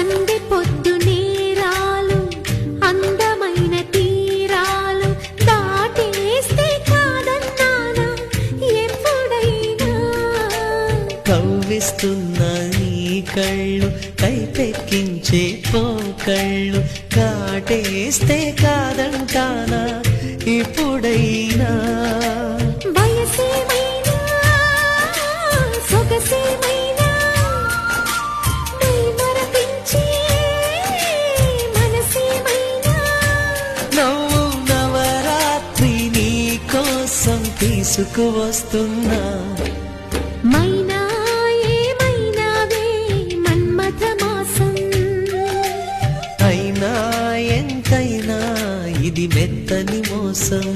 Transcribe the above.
సందె పొద్దు నేరాలు అందమైన తీరాలు దాటేస్తే కాదన్నానా? ఎప్పుడైనా? కవ్విస్తున్న నీ కళ్ళు కైపెక్కించే పోకళ్ళు కాటేస్తే కాదంటానా? ఇప్పుడై తీసుకు వస్తున్నా. మైనా అయినా ఎంతైనా ఇది మెత్తని మోసం.